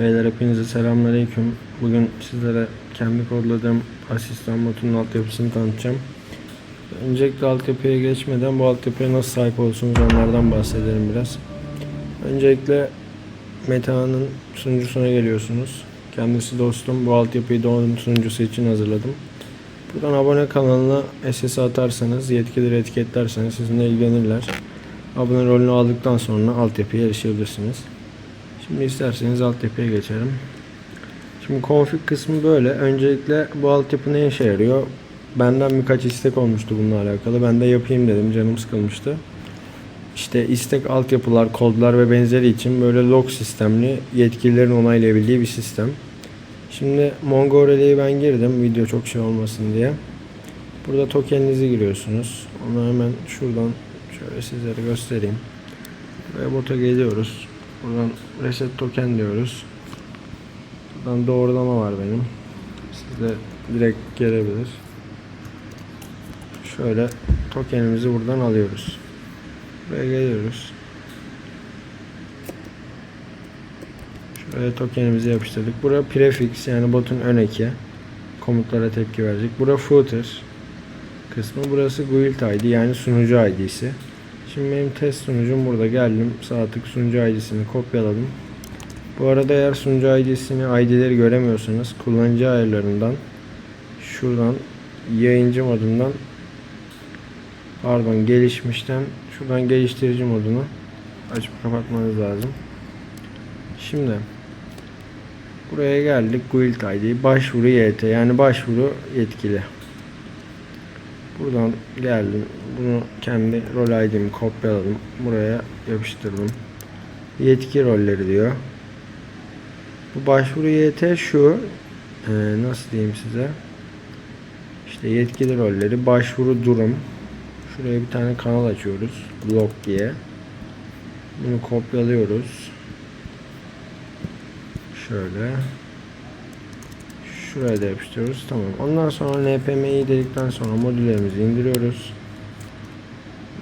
Beyler hepinize selamünaleyküm. Bugün sizlere kendi kodladığım asistan botunun altyapısını tanıtacağım. Öncelikle altyapıya geçmeden bu altyapıya nasıl sahip olursunuz onlardan bahsedelim biraz. Öncelikle Meta'nın sunucusuna geliyorsunuz. Kendisi dostum. Bu altyapıyı da onun sunucusu için hazırladım. Buradan abone kanalına SS atarsanız, yetkileri etiketlerseniz sizinle ilgilenirler. Abone rolünü aldıktan sonra altyapıya erişebilirsiniz. Şimdi isterseniz altyapıya geçelim. Şimdi config kısmı böyle. Öncelikle bu altyapı ne işe yarıyor? Benden birkaç istek olmuştu bununla alakalı. Ben de yapayım dedim. Canım sıkılmıştı. İşte istek altyapılar, kodlar ve benzeri için böyle log sistemli yetkililerin onaylayabildiği bir sistem. Şimdi MongoDB'ye ben girdim video çok şey olmasın diye. Burada tokeninizi giriyorsunuz. Onu hemen şuradan şöyle sizlere göstereyim. Ve bota geliyoruz. Buradan reset token diyoruz. Buradan doğrulama var benim. Sizde direkt gelebilir. Şöyle tokenimizi buradan alıyoruz. Buraya geliyoruz. Şöyle tokenimizi yapıştırdık. Bura prefix yani botun ön eki. Komutlara tepki verecek. Bura footer kısmı. Burası guild ID yani sunucu ID'si. Şimdi benim test sunucum burada geldim. Sağ tık sunucu ID'sini kopyaladım. Bu arada eğer sunucu ID'sini ID'leri göremiyorsanız kullanıcı ayarlarından şuradan yayıncı modundan pardon gelişmişten şuradan geliştirici modunu açıp kapatmanız lazım. Şimdi buraya geldik guild ID başvuru YT yani başvuru yetkili. Buradan geldim. Bunu kendi rol ID'mi kopyaladım. Buraya yapıştırdım. Yetki rolleri diyor. Bu başvuru YT şu. Ee, nasıl diyeyim size? İşte yetkili rolleri. Başvuru durum. Şuraya bir tane kanal açıyoruz. Blog diye. Bunu kopyalıyoruz. Şöyle. Şuraya da yapıştırıyoruz. Tamam. Ondan sonra npm'yi dedikten sonra modüllerimizi indiriyoruz.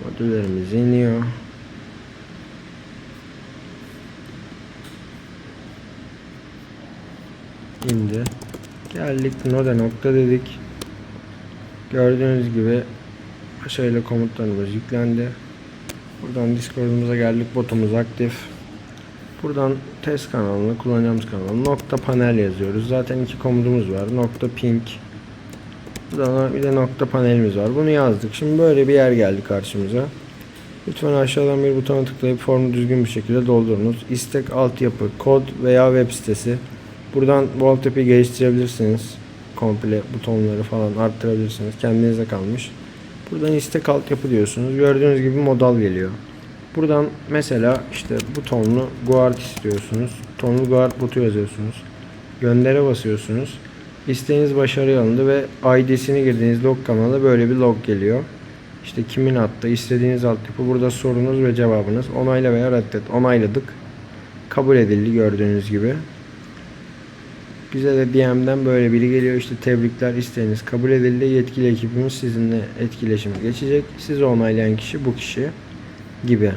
Modüllerimiz iniyor. indi. Geldik node nokta dedik. Gördüğünüz gibi başarıyla komutlarımız yüklendi. Buradan Discord'umuza geldik. Botumuz aktif. Buradan test kanalını kullanacağımız kanalı nokta panel yazıyoruz. Zaten iki komutumuz var. Nokta ping. Buradan bir de nokta panelimiz var. Bunu yazdık. Şimdi böyle bir yer geldi karşımıza. Lütfen aşağıdan bir butona tıklayıp formu düzgün bir şekilde doldurunuz. İstek altyapı, kod veya web sitesi. Buradan bu altyapıyı geliştirebilirsiniz. Komple butonları falan arttırabilirsiniz. Kendinize kalmış. Buradan istek altyapı diyorsunuz. Gördüğünüz gibi modal geliyor. Buradan mesela işte butonlu guard istiyorsunuz. Tonlu guard botu yazıyorsunuz. Göndere basıyorsunuz. İsteğiniz başarıya alındı ve ID'sini girdiğiniz log kanalına böyle bir log geliyor. İşte kimin attı, istediğiniz altyapı, burada sorunuz ve cevabınız. Onayla veya reddet. Onayladık. Kabul edildi gördüğünüz gibi. Bize de DM'den böyle biri geliyor işte tebrikler isteğiniz kabul edildi. Yetkili ekibimiz sizinle etkileşime geçecek. Sizi onaylayan kişi bu kişi gibi.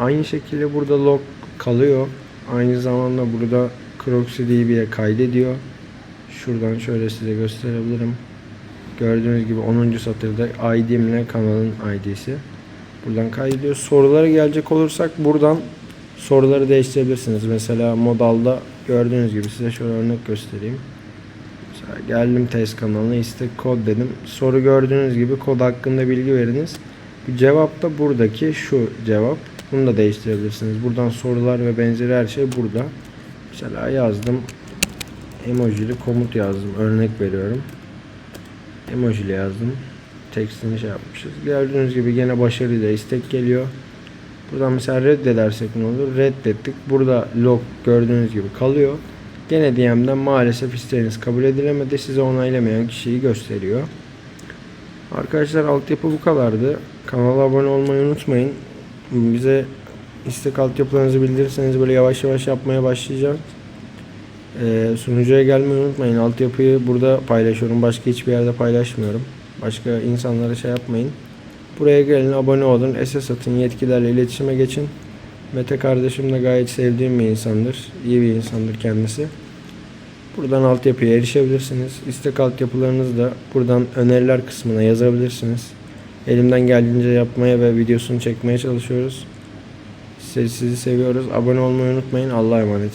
Aynı şekilde burada log kalıyor. Aynı zamanda burada CroxyDB'ye kaydediyor. Şuradan şöyle size gösterebilirim. Gördüğünüz gibi 10. satırda ID'imle kanalın ID'si. Buradan kaydediyor. Sorulara gelecek olursak buradan soruları değiştirebilirsiniz. Mesela modalda gördüğünüz gibi size şöyle örnek göstereyim. Mesela geldim test kanalına istek kod dedim. Soru gördüğünüz gibi kod hakkında bilgi veriniz. Cevap da buradaki şu cevap. Bunu da değiştirebilirsiniz. Buradan sorular ve benzeri her şey burada. Mesela yazdım. Emojili komut yazdım. Örnek veriyorum. Emojili yazdım. Tekstini şey yapmışız. Gördüğünüz gibi gene başarıyla istek geliyor. Buradan mesela reddedersek ne olur? Reddettik. Burada log gördüğünüz gibi kalıyor. Gene DM'den maalesef isteğiniz kabul edilemedi. Size onaylamayan kişiyi gösteriyor. Arkadaşlar altyapı bu kadardı. Kanala abone olmayı unutmayın. Bize istek altyapılarınızı bildirirseniz böyle yavaş yavaş yapmaya başlayacağım. Ee, sunucuya gelmeyi unutmayın. Altyapıyı burada paylaşıyorum. Başka hiçbir yerde paylaşmıyorum. Başka insanlara şey yapmayın. Buraya gelin abone olun. SS atın yetkilerle iletişime geçin. Mete kardeşim de gayet sevdiğim bir insandır. İyi bir insandır kendisi. Buradan altyapıya erişebilirsiniz. İstek altyapılarınızı da buradan öneriler kısmına yazabilirsiniz. Elimden geldiğince yapmaya ve videosunu çekmeye çalışıyoruz. Sizi, seviyoruz. Abone olmayı unutmayın. Allah'a emanet.